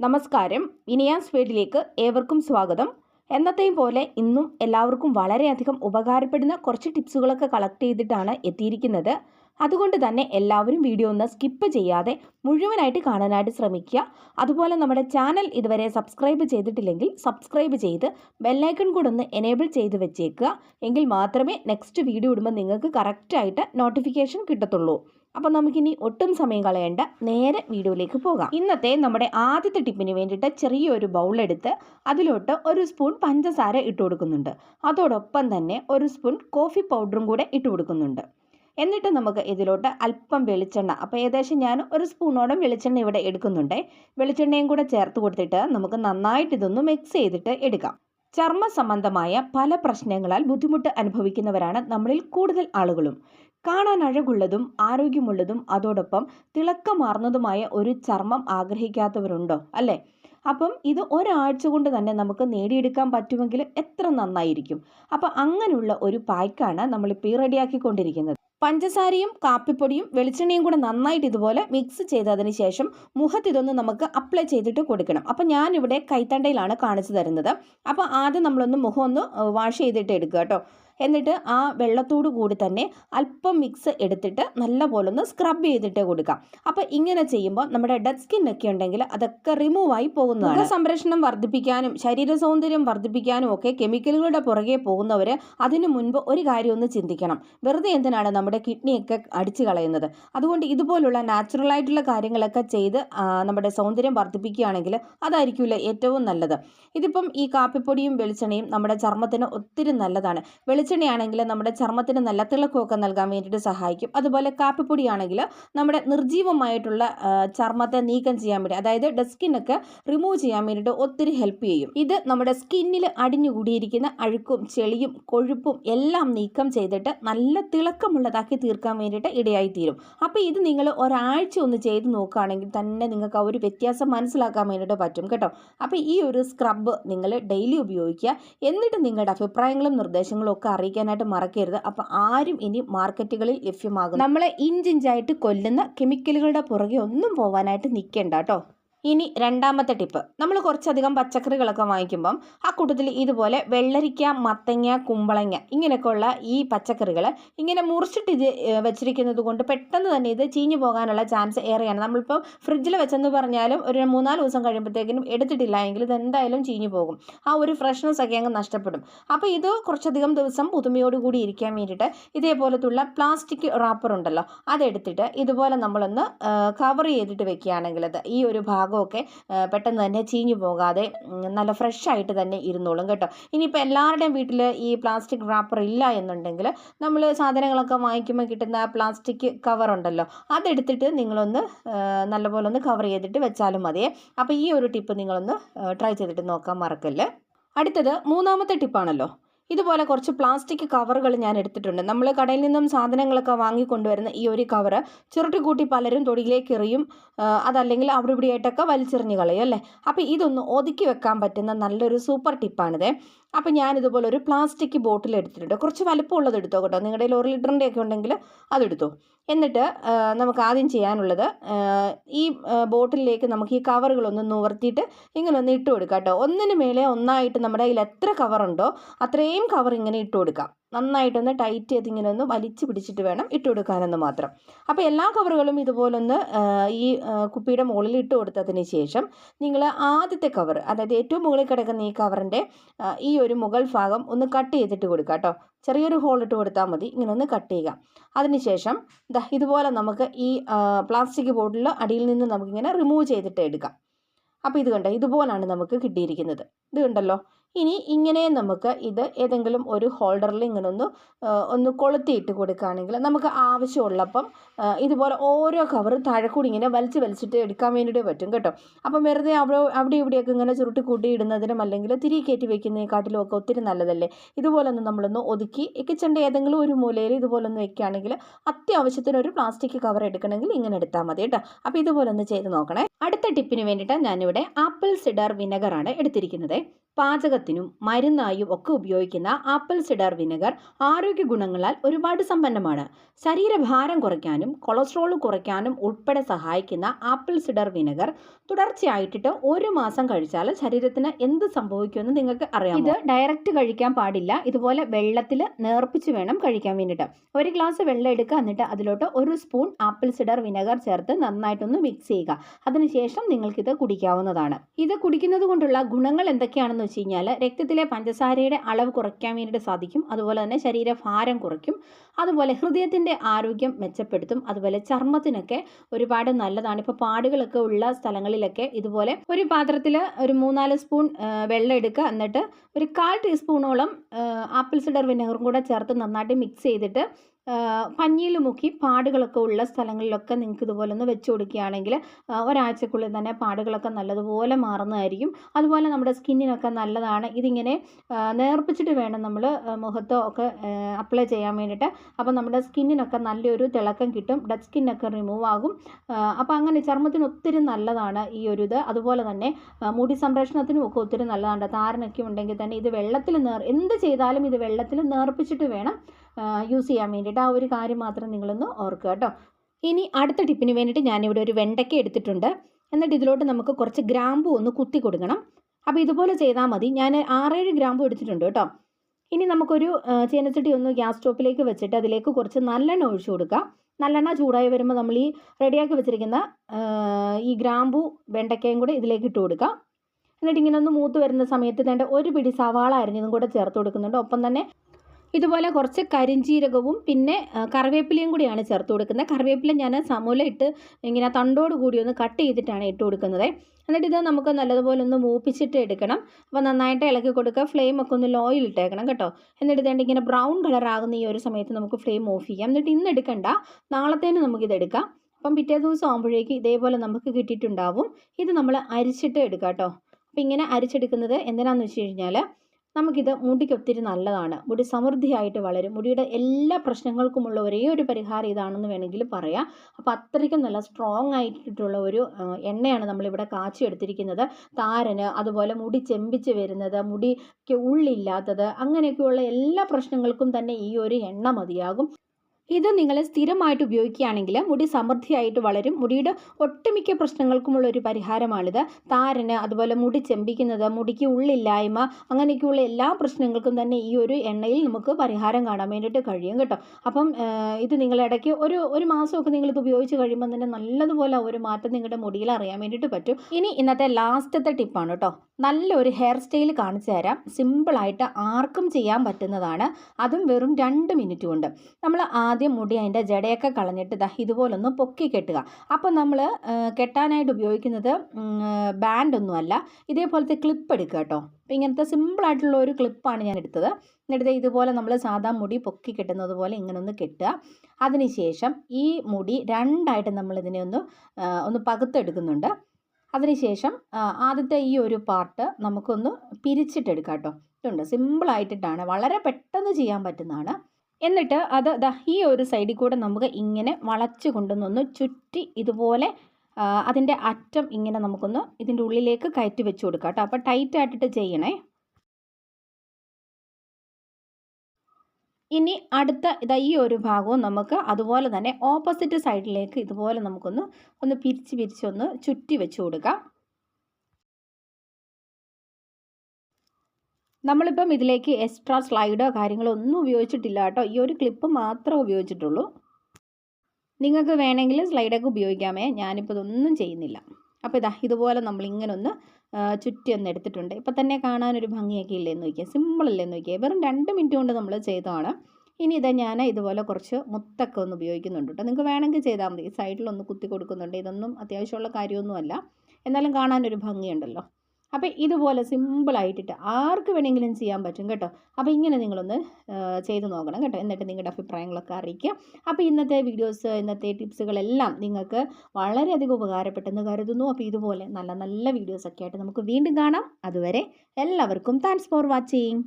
നമസ്കാരം. ഇനിയാസ് വീട്ടിലേക്ക് ഏവർക്കും സ്വാഗതം. എന്നത്തെയും പോലെ ഇന്നും എല്ലാവർക്കും വളരെയധികം ഉപകാരപ്പെടുന്ന കുറച്ച് ടിപ്സുകളൊക്കെ കളക്ട് ചെയ്തിട്ടാണ് എത്തിയിരിക്കുന്നത്. അതുകൊണ്ട് തന്നെ എല്ലാവരും വീഡിയോ ഒന്ന് സ്കിപ്പ് ചെയ്യാതെ മുഴുവനായിട്ട് കാണാനായിട്ട് ശ്രമിക്കുക. അതുപോലെ നമ്മുടെ ചാനൽ ഇതുവരെ സബ്സ്ക്രൈബ് ചെയ്തിട്ടില്ലെങ്കിൽ സബ്സ്ക്രൈബ് ചെയ്ത് ബെല്ലൈക്കൺ കൂടെ ഒന്ന് എനേബിൾ ചെയ്ത് വെച്ചേക്കുക. എങ്കിൽ മാത്രമേ നെക്സ്റ്റ് വീഡിയോ ഇടുമ്പോൾ നിങ്ങൾക്ക് കറക്റ്റായിട്ട് നോട്ടിഫിക്കേഷൻ കിട്ടത്തുള്ളൂ. അപ്പോൾ നമുക്കിനി ഒട്ടും സമയം കളയേണ്ട. നേരെ വീഡിയോയിലേക്ക് പോകാം. ഇന്നത്തെ നമ്മുടെ ആദ്യത്തെ ടിപ്പിന് വേണ്ടിയിട്ട് ചെറിയൊരു ബൗളെടുത്ത് അതിലോട്ട് ഒരു സ്പൂൺ പഞ്ചസാര ഇട്ട് കൊടുക്കുന്നുണ്ട്. അതോടൊപ്പം തന്നെ ഒരു സ്പൂൺ കോഫി പൗഡറും കൂടെ ഇട്ട് കൊടുക്കുന്നുണ്ട്. എന്നിട്ട് നമുക്ക് ഇതിലോട്ട് അല്പം വെളിച്ചെണ്ണ അപ്പോൾ ഏകദേശം ഞാൻ ഒരു സ്പൂണോളം വെളിച്ചെണ്ണ ഇവിടെ എടുക്കുന്നുണ്ട്. വെളിച്ചെണ്ണയും കൂടെ ചേർത്ത് കൊടുത്തിട്ട് നമുക്ക് നന്നായിട്ട് ഇതൊന്ന് മിക്സ് ചെയ്തിട്ട് എടുക്കാം. ചർമ്മ സംബന്ധമായ പല പ്രശ്നങ്ങളാൽ ബുദ്ധിമുട്ട് അനുഭവിക്കുന്നവരാണ് നമ്മളിൽ കൂടുതൽ ആളുകളും. കാണാൻ അഴകുള്ളതും ആരോഗ്യമുള്ളതും അതോടൊപ്പം തിളക്കമാർന്നതുമായ ഒരു ചർമ്മം ആഗ്രഹിക്കാത്തവരുണ്ടോ? അല്ലേ? അപ്പം ഇത് ഒരാഴ്ച കൊണ്ട് തന്നെ നമുക്ക് നേടിയെടുക്കാൻ പറ്റുമെങ്കിൽ എത്ര നന്നായിരിക്കും? അപ്പം അങ്ങനെയുള്ള ഒരു പായ്ക്കാണ് നമ്മളിപ്പോൾ ഈ റെഡിയാക്കിക്കൊണ്ടിരിക്കുന്നത്. പഞ്ചസാരയും കാപ്പിപ്പൊടിയും വെളിച്ചെണ്ണയും കൂടെ നന്നായിട്ട് ഇതുപോലെ മിക്സ് ചെയ്തതിന് ശേഷം മുഖത്ത് ഇതൊന്ന് നമുക്ക് അപ്ലൈ ചെയ്തിട്ട് കൊടുക്കണം. അപ്പം ഞാനിവിടെ കൈത്തണ്ടയിലാണ് കാണിച്ചു തരുന്നത്. അപ്പോൾ ആദ്യം നമ്മളൊന്ന് മുഖം ഒന്ന് വാഷ് ചെയ്തിട്ട് എടുക്കുക കേട്ടോ. എന്നിട്ട് ആ വെള്ളത്തോടു കൂടി തന്നെ അല്പം മിക്സ് എടുത്തിട്ട് നല്ലപോലെ ഒന്ന് സ്ക്രബ് ചെയ്തിട്ട് കൊടുക്കാം. അപ്പോൾ ഇങ്ങനെ ചെയ്യുമ്പോൾ നമ്മുടെ ഡെഡ് സ്കിൻ ഒക്കെ ഉണ്ടെങ്കിൽ അതൊക്കെ റിമൂവ് ആയി പോകുന്നതാണ്. സംരക്ഷണം വർദ്ധിപ്പിക്കാനും ശരീര സൗന്ദര്യം വർദ്ധിപ്പിക്കാനും ഒക്കെ കെമിക്കലുകളുടെ പുറകെ പോകുന്നവർ അതിനു മുൻപ് ഒരു കാര്യം ഒന്ന് ചിന്തിക്കണം. വെറുതെ എന്തിനാണ് നമ്മുടെ കിഡ്നിയൊക്കെ അടിച്ചു കളയുന്നത്? അതുകൊണ്ട് ഇതുപോലുള്ള നാച്ചുറൽ ആയിട്ടുള്ള കാര്യങ്ങളൊക്കെ ചെയ്ത് നമ്മുടെ സൗന്ദര്യം വർദ്ധിപ്പിക്കുകയാണെങ്കിൽ അതായിരിക്കില്ല ഏറ്റവും നല്ലത്. ഇതിപ്പം ഈ കാപ്പിപ്പൊടിയും വെളിച്ചെണ്ണയും നമ്മുടെ ചർമ്മത്തിന് ഒത്തിരി നല്ലതാണ്. വെളിച്ചെണ്ണയാണെങ്കിൽ നമ്മുടെ ചർമ്മത്തിന് നല്ല തിളക്കമൊക്കെ നൽകാൻ വേണ്ടിയിട്ട് സഹായിക്കും. അതുപോലെ കാപ്പിപ്പൊടിയാണെങ്കിൽ നമ്മുടെ നിർജീവമായിട്ടുള്ള ചർമ്മത്തെ നീക്കം ചെയ്യാൻ വേണ്ടി അതായത് ഡെസ്കിനൊക്കെ റിമൂവ് ചെയ്യാൻ വേണ്ടിയിട്ട് ഒത്തിരി ഹെൽപ്പ് ചെയ്യും. ഇത് നമ്മുടെ സ്കിന്നിൽ അടിഞ്ഞുകൂടിയിരിക്കുന്ന അഴുക്കും ചെളിയും കൊഴുപ്പും എല്ലാം നീക്കം ചെയ്തിട്ട് നല്ല തിളക്കമുള്ളതാക്കി തീർക്കാൻ വേണ്ടിയിട്ട് ഇടയായി തീരും അപ്പോൾ ഇത് നിങ്ങൾ ഒരാഴ്ച ഒന്ന് ചെയ്ത് നോക്കുകയാണെങ്കിൽ തന്നെ നിങ്ങൾക്ക് ആ ഒരു വ്യത്യാസം മനസ്സിലാക്കാൻ വേണ്ടിയിട്ട് പറ്റും കേട്ടോ. അപ്പോൾ ഈ ഒരു സ്ക്രബ്ബ് നിങ്ങൾ ഡെയിലി ഉപയോഗിക്കുക. എന്നിട്ട് നിങ്ങളുടെ അഭിപ്രായങ്ങളും നിർദ്ദേശങ്ങളും ഒക്കെ അറിയിക്കാനായിട്ട് മറക്കരുത്. അപ്പോൾ ആരും ഇനി മാർക്കറ്റുകളിൽ ലഭ്യമാകും നമ്മളെ ഇഞ്ചിഞ്ചായിട്ട് കൊല്ലുന്ന കെമിക്കലുകളുടെ പുറകെ ഒന്നും പോവാനായിട്ട് നിൽക്കേണ്ട കേട്ടോ. ഇനി രണ്ടാമത്തെ ടിപ്പ് നമ്മൾ കുറച്ചധികം പച്ചക്കറികളൊക്കെ വാങ്ങിക്കുമ്പം ആ കൂട്ടത്തിൽ ഇതുപോലെ വെള്ളരിക്ക മത്തങ്ങ കുമ്പളങ്ങ ഇങ്ങനെയൊക്കെയുള്ള ഈ പച്ചക്കറികൾ ഇങ്ങനെ മുറിച്ചിട്ട് ഇത് വെച്ചിരിക്കുന്നത് കൊണ്ട് പെട്ടെന്ന് തന്നെ ഇത് ചീഞ്ഞു പോകാനുള്ള ചാൻസ് ഏറെയാണ്. നമ്മളിപ്പോൾ ഫ്രിഡ്ജിൽ വെച്ചെന്ന് പറഞ്ഞാലും ഒരു മൂന്നാൽ ദിവസം കഴിയുമ്പോഴത്തേക്കിനും എടുത്തിട്ടില്ല എങ്കിൽ ഇത് എന്തായാലും ചീഞ്ഞു പോകും. ആ ഒരു ഫ്രഷ്നെസ് ഒക്കെ അങ്ങ് നഷ്ടപ്പെടും. അപ്പോൾ ഇത് കുറച്ചധികം ദിവസം പുതുമയോടുകൂടി ഇരിക്കാൻ വേണ്ടിയിട്ട് ഇതേപോലത്തുള്ള പ്ലാസ്റ്റിക് റാപ്പർ ഉണ്ടല്ലോ അതെടുത്തിട്ട് ഇതുപോലെ നമ്മളൊന്ന് കവർ ചെയ്തിട്ട് വെക്കുകയാണെങ്കിൽ ഈ ഒരു ഭാഗം ഭാഗമൊക്കെ പെട്ടെന്ന് തന്നെ ചീഞ്ഞു പോകാതെ നല്ല ഫ്രഷ് ആയിട്ട് തന്നെ ഇരുന്നോളും കേട്ടോ. ഇനിയിപ്പോൾ എല്ലാവരുടെയും വീട്ടിൽ ഈ പ്ലാസ്റ്റിക് റാപ്പർ ഇല്ല എന്നുണ്ടെങ്കിൽ നമ്മൾ സാധനങ്ങളൊക്കെ വാങ്ങിക്കുമ്പോൾ കിട്ടുന്ന പ്ലാസ്റ്റിക് കവർ ഉണ്ടല്ലോ അതെടുത്തിട്ട് നിങ്ങളൊന്ന് നല്ലപോലെ ഒന്ന് കവർ ചെയ്തിട്ട് വെച്ചാലും മതിയേ. അപ്പോൾ ഈ ഒരു ടിപ്പ് നിങ്ങളൊന്ന് ട്രൈ ചെയ്തിട്ട് നോക്കാൻ മറക്കല്ലേ. അടുത്തത് മൂന്നാമത്തെ ടിപ്പാണല്ലോ ഇതുപോലെ കുറച്ച് പ്ലാസ്റ്റിക് കവറുകൾ ഞാൻ എടുത്തിട്ടുണ്ട്. നമ്മൾ കടയിൽ നിന്നും സാധനങ്ങളൊക്കെ വാങ്ങിക്കൊണ്ടുവരുന്ന ഈ ഒരു കവറ് ചുരുട്ടിക്കൂട്ടി പലരും തൊടിയിലേക്ക് എറിയും അതല്ലെങ്കിൽ അവിടെ ഇവിടെയായിട്ടൊക്കെ വലിച്ചെറിഞ്ഞ് കളയും അല്ലേ? അപ്പോൾ ഇതൊന്ന് ഒതുക്കി വെക്കാൻ പറ്റുന്ന നല്ലൊരു സൂപ്പർ ടിപ്പാണിത് അപ്പോൾ ഞാനിതുപോലെ ഒരു പ്ലാസ്റ്റിക് ബോട്ടിൽ എടുത്തിട്ടുണ്ട്. കുറച്ച് വലുപ്പമുള്ളത് എടുത്തോ കേട്ടോ? നിങ്ങളുടെ കയ്യിൽ ഒരു ലിറ്ററിന്റെ ഒക്കെ ഉണ്ടെങ്കിൽ അതെടുത്തോ എന്നിട്ട് നമുക്ക് ആദ്യം ചെയ്യാനുള്ളത് ഈ ബോട്ടിലേക്ക് നമുക്ക് ഈ കവറുകളൊന്ന് നിവർത്തിയിട്ട് ഇങ്ങനെ ഒന്ന് ഇട്ട് കൊടുക്കാം കേട്ടോ. ഒന്നിന് മേലെ ഒന്നായിട്ട് നമ്മുടെ കയ്യിൽ എത്ര കവറുണ്ടോ അത്രയും കവർ ഇങ്ങനെ ഇട്ട് കൊടുക്കാം. നന്നായിട്ടൊന്ന് ടൈറ്റ് ചെയ്ത് ഇങ്ങനെ ഒന്ന് വലിച്ചു പിടിച്ചിട്ട് വേണം ഇട്ട് കൊടുക്കാനെന്ന് മാത്രം. അപ്പോൾ എല്ലാ കവറുകളും ഇതുപോലൊന്ന് ഈ കുപ്പിയുടെ മുകളിൽ ഇട്ട് കൊടുത്തതിന് ശേഷം നിങ്ങൾ ആദ്യത്തെ കവർ അതായത് ഏറ്റവും മുകളിൽ കിടക്കുന്ന ഈ കവറിന്റെ ഈ ഒരു മുകൾ ഭാഗം ഒന്ന് കട്ട് ചെയ്തിട്ട് കൊടുക്കുക കേട്ടോ. ചെറിയൊരു ഹോൾ ഇട്ട് കൊടുത്താൽ മതി ഇങ്ങനെ ഒന്ന് കട്ട് ചെയ്യുക. അതിനുശേഷം ദാ ഇതുപോലെ നമുക്ക് ഈ പ്ലാസ്റ്റിക് ബോട്ടിൽ അടിയിൽ നിന്ന് നമുക്കിങ്ങനെ റിമൂവ് ചെയ്തിട്ട് എടുക്കാം. അപ്പോൾ ഇത് കണ്ടോ ഇതുപോലാണ് നമുക്ക് കിട്ടിയിരിക്കുന്നത്. ഇത് കണ്ടല്ലോ? ഇനി ഇങ്ങനെ നമുക്ക് ഇത് ഏതെങ്കിലും ഒരു ഹോൾഡറിൽ ഇങ്ങനെ ഒന്ന് ഒന്ന് കൊളുത്തിയിട്ട് കൊടുക്കുകയാണെങ്കിൽ നമുക്ക് ആവശ്യമുള്ളപ്പം ഇതുപോലെ ഓരോ കവർ താഴെ കൂടി ഇങ്ങനെ വലിച്ച് വലിച്ചിട്ട് എടുക്കാൻ വേണ്ടിയിട്ട് പറ്റും കേട്ടോ. അപ്പം വെറുതെ അവിടെ അവിടെ ഇവിടെയൊക്കെ ഇങ്ങനെ ചുരുട്ടി കൂട്ടി ഇടുന്നതിനും അല്ലെങ്കിൽ തിരികെ കയറ്റി വെക്കുന്നതിനെക്കാട്ടിലും ഒക്കെ ഒത്തിരി നല്ലതല്ലേ? ഇതുപോലെ ഒന്ന് നമ്മളൊന്ന് ഒതുക്കി കിച്ചന്റെ ഏതെങ്കിലും ഒരു മൂലയിൽ ഇതുപോലെ ഒന്ന് വെക്കുകയാണെങ്കിൽ അത്യാവശ്യത്തിന് ഒരു പ്ലാസ്റ്റിക് കവർ എടുക്കണമെങ്കിൽ ഇങ്ങനെ എടുത്താൽ മതി കേട്ടോ. അപ്പോൾ ഇതുപോലെ ഒന്ന് ചെയ്ത് നോക്കണേ. അടുത്ത ടിപ്പിന് വേണ്ടിയിട്ട് ഞാനിവിടെ ആപ്പിൾ സിഡർ വിനെഗറാണ് എടുത്തിരിക്കുന്നത്. പാചകത്തിനും മരുന്നായും ഒക്കെ ഉപയോഗിക്കുന്ന ആപ്പിൾ സിഡർ വിനെഗർ ആരോഗ്യ ഗുണങ്ങളാൽ ഒരുപാട് സമ്പന്നമാണ്. ശരീരഭാരം കുറയ്ക്കാനും കൊളസ്ട്രോൾ കുറയ്ക്കാനും ഉൾപ്പെടെ സഹായിക്കുന്ന ആപ്പിൾ സിഡർ വിനെഗർ തുടർച്ചയായിട്ടിട്ട് ഒരു മാസം കഴിച്ചാൽ ശരീരത്തിന് എന്ത് സംഭവിക്കുമെന്ന് നിങ്ങൾക്ക് അറിയാം ഇത് ഡയറക്റ്റ് കഴിക്കാൻ പാടില്ല. ഇതുപോലെ വെള്ളത്തിൽ നേർപ്പിച്ച് വേണം കഴിക്കാൻ വേണ്ടിയിട്ട്. ഒരു ഗ്ലാസ് വെള്ളം എടുക്കുക. എന്നിട്ട് അതിലോട്ട് ഒരു സ്പൂൺ ആപ്പിൾ സിഡർ വിനെഗർ ചേർത്ത് നന്നായിട്ടൊന്ന് മിക്സ് ചെയ്യുക. അതിനുശേഷം നിങ്ങൾക്കിത് കുടിക്കാവുന്നതാണ്. ഇത് കുടിക്കുന്നത് കൊണ്ടുള്ള ഗുണങ്ങൾ എന്തൊക്കെയാണെന്ന് വെച്ച് കഴിഞ്ഞാൽ രക്തത്തിലെ പഞ്ചസാരയുടെ അളവ് കുറയ്ക്കാൻ വേണ്ടിയിട്ട് സാധിക്കും. അതുപോലെ തന്നെ ശരീരഭാരം കുറയ്ക്കും. അതുപോലെ ഹൃദയത്തിന്റെ ആരോഗ്യം മെച്ചപ്പെടുത്തും. അതുപോലെ ചർമ്മത്തിനൊക്കെ ഒരുപാട് നല്ലതാണ്. ഇപ്പോൾ പാടുകളൊക്കെ ഉള്ള സ്ഥലങ്ങളിലൊക്കെ ഇതുപോലെ ഒരു പാത്രത്തിൽ ഒരു മൂന്നാൽ സ്പൂൺ വെള്ളം എടുക്കുക. എന്നിട്ട് ഒരു കാൽ ടീസ്പൂണോളം ആപ്പിൾ സിഡർ വിനെഗറും കൂടെ ചേർത്ത് നന്നായിട്ട് മിക്സ് ചെയ്തിട്ട് പഞ്ഞിയിൽ മുക്കി പാടുകളൊക്കെ ഉള്ള സ്ഥലങ്ങളിലൊക്കെ നിങ്ങൾക്ക് ഇതുപോലെ ഒന്ന് വെച്ച് കൊടുക്കുകയാണെങ്കിൽ ഒരാഴ്ചക്കുള്ളിൽ തന്നെ പാടുകളൊക്കെ നല്ലതുപോലെ മാറുന്നതായിരിക്കും. അതുപോലെ നമ്മുടെ സ്കിന്നിനൊക്കെ നല്ലതാണ്. ഇതിങ്ങനെ നേർപ്പിച്ചിട്ട് വേണം നമ്മൾ മുഖത്തോ ഒക്കെ അപ്ലൈ ചെയ്യാൻ വേണ്ടിയിട്ട്. അപ്പോൾ നമ്മുടെ സ്കിന്നിനൊക്കെ നല്ലൊരു തിളക്കം കിട്ടും. ഡെഡ് സ്കിന്നൊക്കെ റിമൂവ് ആകും. അപ്പോൾ അങ്ങനെ ചർമ്മത്തിന് ഒത്തിരി നല്ലതാണ് ഈ ഒരു ഇത്. അതുപോലെ തന്നെ മുടി സംരക്ഷണത്തിനും ഒക്കെ ഒത്തിരി നല്ലതാണ്. താരനൊക്കെ ഉണ്ടെങ്കിൽ തന്നെ ഇത് വെള്ളത്തിൽ നേർ എന്ത് ചെയ്താലും ഇത് വെള്ളത്തിൽ നേർപ്പിച്ചിട്ട് വേണം യൂസ് ചെയ്യാൻ വേണ്ടിയിട്ട് ആ ഒരു കാര്യം മാത്രം നിങ്ങളൊന്ന് ഓർക്കുക കേട്ടോ. ഇനി അടുത്ത ടിപ്പിന് വേണ്ടിയിട്ട് ഞാനിവിടെ ഒരു വെണ്ടയ്ക്ക എടുത്തിട്ടുണ്ട്. എന്നിട്ട് ഇതിലോട്ട് നമുക്ക് കുറച്ച് ഗ്രാമ്പു ഒന്ന് കുത്തി കൊടുക്കണം. അപ്പോൾ ഇതുപോലെ ചെയ്താൽ മതി. ഞാൻ ആറേഴ് ഗ്രാമ്പു എടുത്തിട്ടുണ്ട് കേട്ടോ. ഇനി നമുക്കൊരു ചേനച്ചട്ടി ഒന്ന് ഗ്യാസ് സ്റ്റോപ്പിലേക്ക് വെച്ചിട്ട് അതിലേക്ക് കുറച്ച് നല്ലെണ്ണ ഒഴിച്ചു കൊടുക്കുക നല്ലെണ്ണ ചൂടായി വരുമ്പോൾ നമ്മൾ ഈ റെഡിയാക്കി വെച്ചിരിക്കുന്ന ഈ ഗ്രാമ്പു വെണ്ടയ്ക്കയും കൂടെ ഇതിലേക്ക് ഇട്ട് കൊടുക്കാം. എന്നിട്ട് ഇങ്ങനെ ഒന്ന് മൂത്ത് വരുന്ന സമയത്ത് വേണ്ട ഒരു പിടി സവാള അരിഞ്ഞതും കൂടെ ചേർത്ത് കൊടുക്കുന്നുണ്ട്. ഒപ്പം തന്നെ ഇതുപോലെ കുറച്ച് കരിഞ്ജീരകവും പിന്നെ കറിവേപ്പിലയും കൂടിയാണ് ചേർത്ത് കൊടുക്കുന്നത്. കറിവേപ്പില ഞാൻ സമൂല ഇട്ട് ഇങ്ങനെ തണ്ടോട് കൂടി ഒന്ന് കട്ട് ചെയ്തിട്ടാണ് ഇട്ട് കൊടുക്കുന്നത്. എന്നിട്ട് ഇത് നമുക്ക് നല്ലതുപോലെ ഒന്ന് മൂപ്പിച്ചിട്ട് എടുക്കണം. അപ്പോൾ നന്നായിട്ട് ഇളക്കി കൊടുക്കുക. ഫ്ലെയിം ഒക്കെ ഒന്ന് ലോയിൽ ഇട്ടേക്കണം കേട്ടോ. എന്നിട്ട് ഇതേണ്ട ഇങ്ങനെ ബ്രൗൺ കളർ ആകുന്ന ഈ ഒരു സമയത്ത് നമുക്ക് ഫ്ലെയിം ഓഫ് ചെയ്യാം. എന്നിട്ട് ഇന്ന് എടുക്കണ്ട. നാളത്തേന് നമുക്കിത് എടുക്കാം. അപ്പം പിറ്റേ ദിവസം ആകുമ്പോഴേക്ക് ഇതേപോലെ നമുക്ക് കിട്ടിയിട്ടുണ്ടാവും. ഇത് നമ്മൾ അരിച്ചിട്ട് എടുക്കാം കേട്ടോ. അപ്പം ഇങ്ങനെ അരിച്ചെടുക്കുന്നത് എന്തിനാണെന്ന് വെച്ച് കഴിഞ്ഞാൽ നമുക്കിത് മുടിക്ക് ഒത്തിരി നല്ലതാണ്. മുടി സമൃദ്ധിയായിട്ട് വളരും. മുടിയുടെ എല്ലാ പ്രശ്നങ്ങൾക്കുമുള്ള ഒരേ ഒരു പരിഹാരം ഇതാണെന്ന് വേണമെങ്കിൽ പറയാം. അപ്പോൾ അത്രയ്ക്കും നല്ല സ്ട്രോങ് ആയിട്ടുള്ള ഒരു എണ്ണയാണ് നമ്മളിവിടെ കാച്ചി എടുത്തിരിക്കുന്നത്. താരന് അതുപോലെ മുടി ചെമ്പിച്ച് വരുന്നത് മുടിക്ക് ഉള്ളില്ലാത്തത് അങ്ങനെയൊക്കെയുള്ള എല്ലാ പ്രശ്നങ്ങൾക്കും തന്നെ ഈ ഒരു എണ്ണ മതിയാകും. ഇത് നിങ്ങൾ സ്ഥിരമായിട്ട് ഉപയോഗിക്കുകയാണെങ്കിൽ മുടി സമൃദ്ധിയായിട്ട് വളരും. മുടിയുടെ ഒട്ടുമിക്ക പ്രശ്നങ്ങൾക്കുമുള്ള ഒരു പരിഹാരമാണിത്. താരന് അതുപോലെ മുടി ചെമ്പിക്കുന്നത് മുടിക്ക് ഉള്ളില്ലായ്മ അങ്ങനെയൊക്കെയുള്ള എല്ലാ പ്രശ്നങ്ങൾക്കും തന്നെ ഈ ഒരു എണ്ണയിൽ നമുക്ക് പരിഹാരം കാണാൻ വേണ്ടിയിട്ട് കഴിയും കേട്ടോ. അപ്പം ഇത് നിങ്ങൾ ഇടയ്ക്ക് ഒരു ഒരു മാസമൊക്കെ ഇത് ഉപയോഗിച്ച് കഴിയുമ്പോൾ തന്നെ നല്ലതുപോലെ ഒരു മാറ്റം നിങ്ങളുടെ മുടിയിൽ അറിയാൻ വേണ്ടിയിട്ട് പറ്റും. ഇനി ഇന്നത്തെ ലാസ്റ്റത്തെ ടിപ്പാണ് കേട്ടോ. നല്ലൊരു ഹെയർ സ്റ്റൈൽ കാണിച്ചു തരാം. സിമ്പിളായിട്ട് ആർക്കും ചെയ്യാൻ പറ്റുന്നതാണ്. അതും വെറും രണ്ട് മിനിറ്റ് കൊണ്ട്. നമ്മൾ ആദ്യം മുടി അതിന്റെ ജടയൊക്കെ കളഞ്ഞിട്ട് ദാ ഇതുപോലൊന്ന് പൊക്കി കെട്ടുക. അപ്പോൾ നമ്മൾ കെട്ടാനായിട്ട് ഉപയോഗിക്കുന്നത് ബാൻഡൊന്നുമല്ല ഇതേപോലത്തെ ക്ലിപ്പ് എടുക്കുക കേട്ടോ. അപ്പോൾ ഇങ്ങനത്തെ സിമ്പിളായിട്ടുള്ള ഒരു ക്ലിപ്പാണ് ഞാൻ എടുത്തത്. എന്നിട്ട് ഇതുപോലെ നമ്മൾ സാധാ മുടി പൊക്കി കെട്ടുന്നത് പോലെ ഇങ്ങനെ ഒന്ന് കെട്ടുക. അതിനുശേഷം ഈ മുടി രണ്ടായിട്ട് നമ്മളിതിനെ ഒന്ന് ഒന്ന് പകുത്തെടുക്കുന്നുണ്ട്. അതിനുശേഷം ആദ്യത്തെ ഈ ഒരു പാർട്ട് നമുക്കൊന്ന് പിരിച്ചിട്ടെടുക്കാം കേട്ടോ. ഇതുണ്ട്. സിമ്പിളായിട്ടിട്ടാണ് വളരെ പെട്ടെന്ന് ചെയ്യാൻ പറ്റുന്നതാണ്. എന്നിട്ട് അത് ദാ ഈ ഒരു സൈഡിൽ കൂടെ നമുക്ക് ഇങ്ങനെ വളച്ച് കൊണ്ടുവന്നൊന്ന് ചുറ്റി ഇതുപോലെ അതിന്റെ അറ്റം ഇങ്ങനെ നമുക്കൊന്ന് ഇതിന്റെ ഉള്ളിലേക്ക് കയറ്റി വെച്ച് കൊടുക്കാം കേട്ടോ. അപ്പോൾ ടൈറ്റ് ആയിട്ടിട്ട് ചെയ്യണേ. ഇനി അടുത്ത ഇതാ ഈ ഒരു ഭാഗവും നമുക്ക് അതുപോലെ തന്നെ ഓപ്പോസിറ്റ് സൈഡിലേക്ക് ഇതുപോലെ നമുക്കൊന്ന് ഒന്ന് പിരിച്ച് പിരിച്ചൊന്ന് ചുറ്റി വെച്ച് കൊടുക്കാം. നമ്മളിപ്പം ഇതിലേക്ക് എക്സ്ട്രാ സ്ലൈഡോ കാര്യങ്ങളോ ഒന്നും ഉപയോഗിച്ചിട്ടില്ല കേട്ടോ. ഈ ഒരു ക്ലിപ്പ് മാത്രം ഉപയോഗിച്ചിട്ടുള്ളൂ. നിങ്ങൾക്ക് വേണമെങ്കിൽ സ്ലൈഡൊക്കെ ഉപയോഗിക്കാമേ. ഞാനിപ്പോൾ ഇതൊന്നും ചെയ്യുന്നില്ല. അപ്പോൾ ഇതാ ഇതുപോലെ നമ്മൾ ഇങ്ങനെ ഒന്ന് ചുറ്റി ഒന്ന് എടുത്തിട്ടുണ്ട്. ഇപ്പം തന്നെ കാണാനൊരു ഭംഗിയൊക്കെ ഇല്ലെന്ന് നോക്കിയാൽ സിമ്പിളല്ലേന്ന് നോക്കിയാൽ വെറും രണ്ട് മിനിറ്റ് കൊണ്ട് നമ്മൾ ചെയ്തതാണ്. ഇനി ഇതാ ഞാൻ ഇതുപോലെ കുറച്ച് മുത്തൊക്കെ ഒന്ന് ഉപയോഗിക്കുന്നുണ്ട് കേട്ടോ. നിങ്ങൾക്ക് വേണമെങ്കിൽ ചെയ്താൽ മതി. സൈഡിലൊന്ന് കുത്തി കൊടുക്കുന്നുണ്ട്. ഇതൊന്നും അത്യാവശ്യമുള്ള കാര്യമൊന്നുമല്ല. എന്നാലും കാണാനൊരു ഭംഗിയുണ്ടല്ലോ. അപ്പോൾ ഇതുപോലെ സിമ്പിളായിട്ടിട്ട് ആർക്ക് വേണമെങ്കിലും ചെയ്യാൻ പറ്റും കേട്ടോ. അപ്പോൾ ഇങ്ങനെ നിങ്ങളൊന്ന് ചെയ്ത് നോക്കണം കേട്ടോ. എന്നിട്ട് നിങ്ങളുടെ അഭിപ്രായങ്ങളൊക്കെ അറിയിക്കുക. അപ്പോൾ ഇന്നത്തെ വീഡിയോസ് ഇന്നത്തെ ടിപ്സുകളെല്ലാം നിങ്ങൾക്ക് വളരെയധികം ഉപകാരപ്പെട്ടെന്ന് കരുതുന്നു. അപ്പോൾ ഇതുപോലെ നല്ല നല്ല വീഡിയോസൊക്കെ ആയിട്ട് നമുക്ക് വീണ്ടും കാണാം. അതുവരെ എല്ലാവർക്കും താങ്ക്സ് ഫോർ വാച്ചിങ്